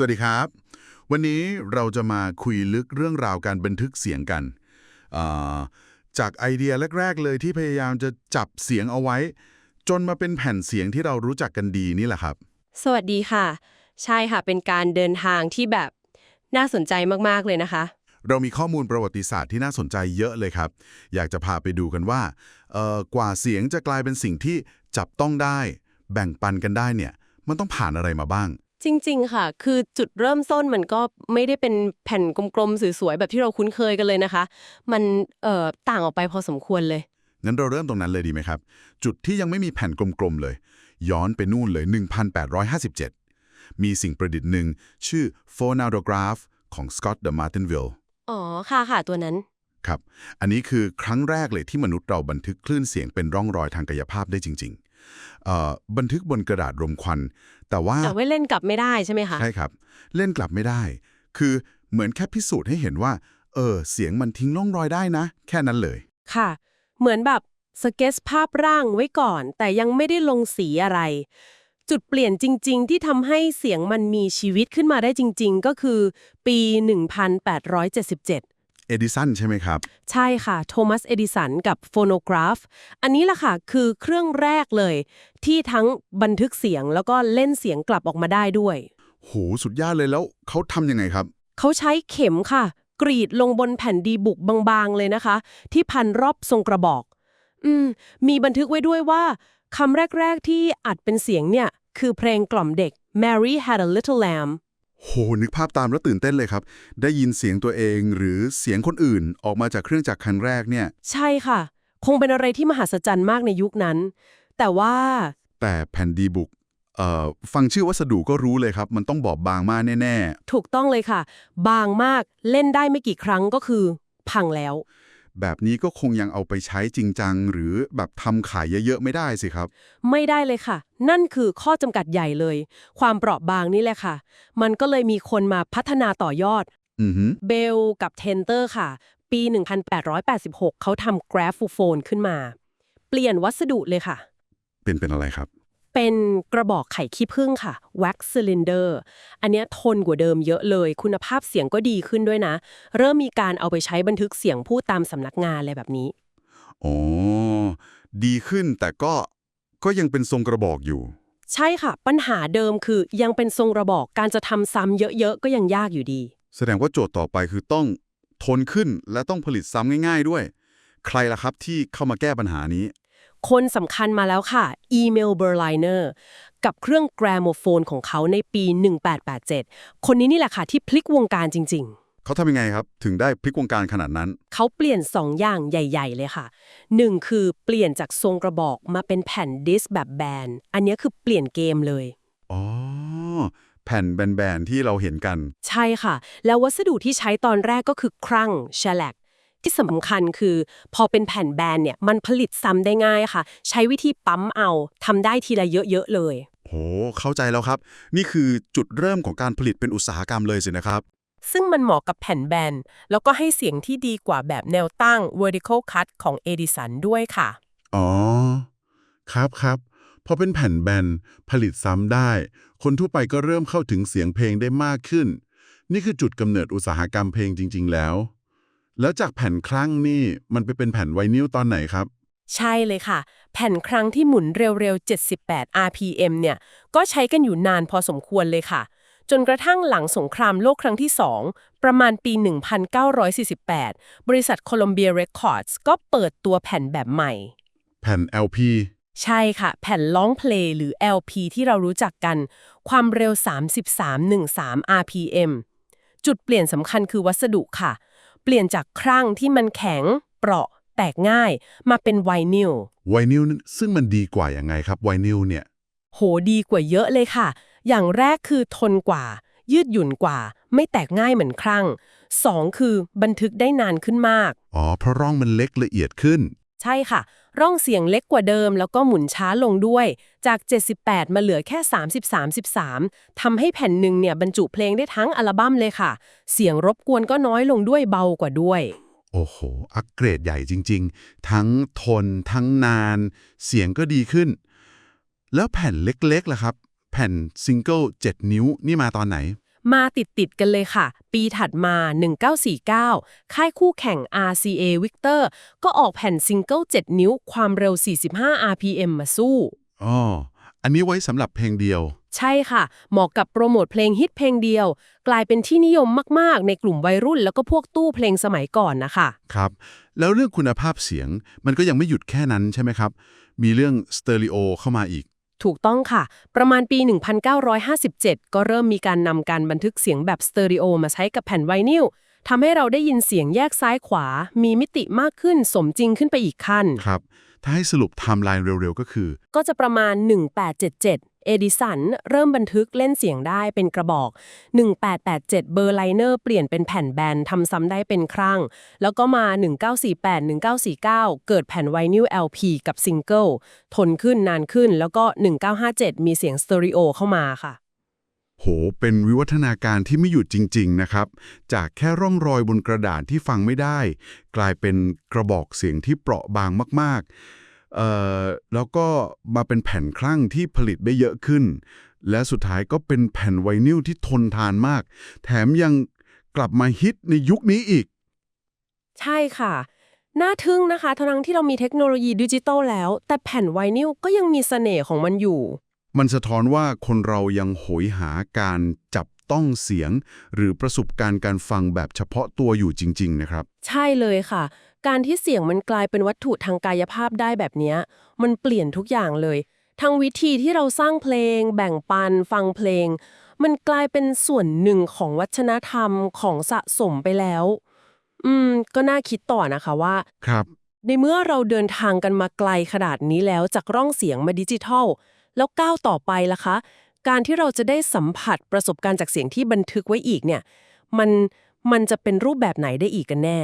สวัสดีครับ วันนี้เราจะมาคุยลึกเรื่องราวการบันทึกเสียงกันอ่าจากไอเดียแรก ๆ เลยที่พยายามจะจับเสียงเอาไว้ จนมาเป็นแผ่นเสียงที่เรารู้จักกันดีนี่แหละครับ สวัสดีค่ะ ใช่ค่ะเป็นการเดินทางที่แบบน่าสนใจมากๆเลยนะคะ เรามีข้อมูลประวัติศาสตร์ที่น่าสนใจเยอะเลยครับ อยากจะพาไปดูกันว่าเอ่อกว่าเสียงจะกลายเป็นสิ่งที่จับต้องได้ แบ่งปันกันได้เนี่ยมันต้องผ่านอะไรมาบ้าง จริง ๆ ค่ะ คือจุดเริ่มต้นมันก็ไม่ได้เป็นแผ่นกลมๆ สวยๆ แบบที่เราคุ้นเคยกันเลยนะคะ มันเอ่อต่างออกไปพอสมควรเลย งั้นเราเริ่มตรงนั้นเลยดีไหมครับ จุดที่ยังไม่มีแผ่นกลมๆ เลย ย้อนไปนู่นเลย 1857 มีสิ่งประดิษฐ์หนึ่งชื่อ phonograph ของ Scott de Martinville อ๋อ ค่ะค่ะตัวนั้น ครับ อันนี้คือครั้งแรกเลยที่มนุษย์เราบันทึกคลื่นเสียงเป็นร่องรอยทางกายภาพได้จริงๆเอ่อ บันทึกบนกระดาษรมควัน แต่ว่าแต่ว่าเล่นกลับไม่ได้ใช่ไหมคะ ใช่ครับ เล่นกลับไม่ได้ คือเหมือนแค่พิสูจน์ให้เห็นว่า เออ เสียงมันทิ้งร่องรอยได้นะ แค่นั้นเลย ค่ะ เหมือนแบบสเก็ตภาพร่างไว้ก่อน แต่ยังไม่ได้ลงสีอะไร จุดเปลี่ยนจริง ๆ ที่ทำให้เสียงมันมีชีวิตขึ้นมาได้จริง ๆ ก็คือ ปี 1877 เอดิสันใช่ไหมครับ ใช่ค่ะ โทมัส เอดิสัน กับโฟโนกราฟ อันนี้ล่ะค่ะ คือเครื่องแรกเลย ที่ทั้งบันทึกเสียงแล้วก็เล่นเสียงกลับออกมาได้ด้วย โห สุดยอดเลยแล้วเขาทำยังไงครับ เขาใช้เข็มค่ะ กรีดลงบนแผ่นดีบุกบางๆเลยนะคะ ที่พันรอบทรงกระบอก อืม มีบันทึกไว้ด้วยว่าคำแรก ๆ ที่อัดเป็นเสียงเนี่ย คือเพลงกล่อมเด็ก Mary had a little lamb โหนึกภาพตามแล้วตื่นเต้นเลยครับ ได้ยินเสียงตัวเองหรือเสียงคนอื่นออกมาจากเครื่องจักรคันแรกเนี่ย ใช่ค่ะ คงเป็นอะไรที่มหัศจรรย์มากในยุคนั้น แต่ว่า แต่แผ่นดีบุกเอ่อฟังชื่อวัสดุก็รู้เลยครับ มันต้องบอบบางมากแน่ ถูกต้องเลยค่ะ บางมากเล่นได้ไม่กี่ครั้งก็คือ พังแล้วๆ แบบนี้ก็คงยังเอาไปใช้จริงจัง หรือแบบทำขายเยอะๆ ไม่ได้สิครับ ไม่ได้เลยค่ะ นั่นคือข้อจำกัดใหญ่เลย ความเปราะบางนี่แหละค่ะ มันก็เลยมีคนมาพัฒนาต่อยอดอือหือเบลกับเทนเตอร์ค่ะ ปี 1886 เขาทำกราฟูโฟนขึ้นมา เปลี่ยนวัสดุเลยค่ะ เป็นเป็นอะไรครับ เป็นกระบอกไข่ขี้ผึ้งค่ะ wax cylinder อันเนี้ยทนกว่าเดิมเยอะเลย คุณภาพเสียงก็ดีขึ้นด้วยนะ เริ่มมีการเอาไปใช้บันทึกเสียงพูดตามสำนักงานอะไรแบบนี้อ๋อดีขึ้นแต่ก็ก็ยังเป็นทรงกระบอกอยู่ ใช่ค่ะ ปัญหาเดิมคือยังเป็นทรงระบอกการจะทำซ้ำเยอะๆก็ยังยากอยู่ดี แสดงว่าโจทย์ต่อไปคือต้องทนขึ้นและต้องผลิตซ้ำง่าย ๆด้วย ใครล่ะครับที่เข้ามาแก้ปัญหานี้ คนสำคัญมาแล้วค่ะ อีเมลเบอร์ไลเนอร์กับเครื่องแกรโมโฟนของเขาในปี 1887 คนนี้นี่แหละค่ะที่พลิกวงการจริงเขาทำยังไงครับ ถึงได้พลิกวงการขนาดนั้นๆเขาเปลี่ยน 2 อย่างใหญ่ ๆ เลยค่ะ 1 คือเปลี่ยนจากทรงกระบอกมาเป็นแผ่นดิสก์แบบแบน อันนี้คือเปลี่ยนเกมเลย อ๋อ แผ่นแบน ๆ ที่เราเห็นกัน ใช่ค่ะ แล้ววัสดุที่ใช้ตอนแรกก็คือครั่งแชลก ที่สำคัญคือ พอเป็นแผ่นแบนเนี่ยมันผลิตซ้ำได้ง่ายค่ะ ใช้วิธีปั๊มเอาทำได้ทีละเยอะๆเลย โห เข้าใจแล้วครับ นี่คือจุดเริ่มของการผลิตเป็นอุตสาหกรรมเลยสินะครับ ซึ่งมันเหมาะกับแผ่นแบน แล้วก็ให้เสียงที่ดีกว่าแบบแนวตั้ง vertical cut ของ Edison ด้วยค่ะ อ๋อ ครับครับพอเป็นแผ่นแบนผลิตซ้ำได้ คนทั่วไปก็เริ่มเข้าถึงเสียงเพลงได้มากขึ้น นี่คือจุดกำเนิดอุตสาหกรรมเพลงจริง ๆ แล้ว แล้วจากแผ่นครั้งนี่มันไปเป็นแผ่นไวนิลตอนไหนครับ ใช่เลยค่ะ แผ่นครั้งที่หมุนเร็วๆ 78 RPM เนี่ย ก็ใช้กันอยู่นานพอสมควรเลยค่ะ จนกระทั่งหลังสงครามโลกครั้งที่ 2 ประมาณปี 1948 บริษัท Columbia Records ก็เปิดตัวแผ่นแบบใหม่ แผ่น LP ใช่ค่ะ แผ่นร้องเพลงหรือ LP ที่เรารู้จักกัน ความเร็ว 3313 RPM จุดเปลี่ยนสำคัญคือวัสดุค่ะเป ลี่ยนจากครั่งที่มันแข็ง เปราะ แตกง่าย มาเป็นไวนิลไวนิลนั่นซึ่งมันดีกว่ายังไงครับไวนิลเนี่ย โหดีกว่าเยอะเลยค่ะ อย่างแรกคือทนกว่า ยืดหยุ่นกว่า ไม่แตกง่ายเหมือนครั่งสองคือบันทึกได้นานขึ้นมาก อ๋อ เพราะร่องมันเล็กละเอียดขึ้น ใช่ค่ะ ร่องเสียงเล็กกว่าเดิม แล้วก็หมุนช้าลงด้วย จาก 78 มาเหลือแค่30 33ทำให้แผ่นหนึ่งเนี่ยบรรจุเพลงได้ทั้งอัลบั้มเลยค่ะ เสียงรบกวนก็น้อยลงด้วยเบากว่าด้วย โอ้โห อัปเกรดใหญ่จริง ๆ ทั้งทน ทั้งนาน เสียงก็ดีขึ้น แล้วแผ่นเล็กๆล่ะครับ แผ่นซิงเกิล7นิ้วนี่มาตอนไหน มาติดติดๆกันเลยค่ะ ปีถัดมา 1949 ค่ายคู่แข่ง RCA Victor ก็ออกแผ่นซิงเกิล 7 นิ้วความเร็ว 45 RPM มาสู้อ๋ออันนี้ไว้สำหรับเพลงเดียว ใช่ค่ะ เหมาะกับโปรโมทเพลงฮิตเพลงเดียว กลายเป็นที่นิยมมาก ๆ ในกลุ่มวัยรุ่นแล้วก็พวกตู้เพลงสมัยก่อนนะคะ ครับ แล้วเรื่องคุณภาพเสียงมันก็ยังไม่หยุดแค่นั้นใช่ไหมครับ มีเรื่องสเตอริโอเข้ามาอีก ถูกต้องค่ะ ประมาณปี 1957 ก็เริ่มมีการนำการบันทึกเสียงแบบสเตอริโอมาใช้กับแผ่นไวนิลทำให้เราได้ยินเสียงแยกซ้ายขวา มีมิติมากขึ้นสมจริงขึ้นไปอีกขั้น ครับ ถ้าให้สรุปไทม์ไลน์เร็วๆ ก็คือ ก็จะประมาณ 1877 เอดิสันเริ่มบันทึกเล่นเสียงได้เป็นกระบอก 1887 เบอร์ไลเนอร์เปลี่ยนเป็นแผ่นแบนทำซ้ำได้เป็นครั้ง แล้วก็มา 1948 1949 เกิดแผ่นไวนิล LP กับซิงเกิลทนขึ้นนานขึ้นแล้วก็ 1957 มีเสียงสเตอริโอเข้ามาค่ะ โห เป็นวิวัฒนาการที่ไม่หยุดจริง ๆ นะครับ จากแค่ร่องรอยบนกระดาษที่ฟังไม่ได้ กลายเป็นกระบอกเสียงที่เปราะบางมากๆ แล้วก็มาเป็นแผ่นคลั่งที่ผลิตได้เยอะขึ้น และสุดท้ายก็เป็นแผ่นไวนิลที่ทนทานมาก แถมยังกลับมาฮิตในยุคนี้อีก ใช่ค่ะ น่าทึ่งนะคะ ทั้งที่เรามีเทคโนโลยีดิจิตอลแล้ว แต่แผ่นไวนิลก็ยังมีเสน่ห์ของมันอยู่ มันสะท้อนว่าคนเรายังโหยหาการจับต้องเสียง หรือประสบการณ์การฟังแบบเฉพาะตัวอยู่จริง ๆ นะครับ ใช่เลยค่ะ การที่เสียงมันกลายเป็นวัตถุทางกายภาพได้แบบเนี้ยมันเปลี่ยนทุกอย่างเลย ทั้งวิธีที่เราสร้างเพลง แบ่งปัน ฟังเพลง มันกลายเป็นส่วนหนึ่งของวัฒนธรรมของสะสมไปแล้ว อืม ก็น่าคิดต่อนะคะว่า ครับ ในเมื่อเราเดินทางกันมาไกลขนาดนี้แล้วจากร่องเสียงมาดิจิทัล แล้วก้าวต่อไปล่ะคะ การที่เราจะได้สัมผัสประสบการณ์จากเสียงที่บันทึกไว้อีกเนี่ย มันมันจะเป็นรูปแบบไหนได้อีกกันแน่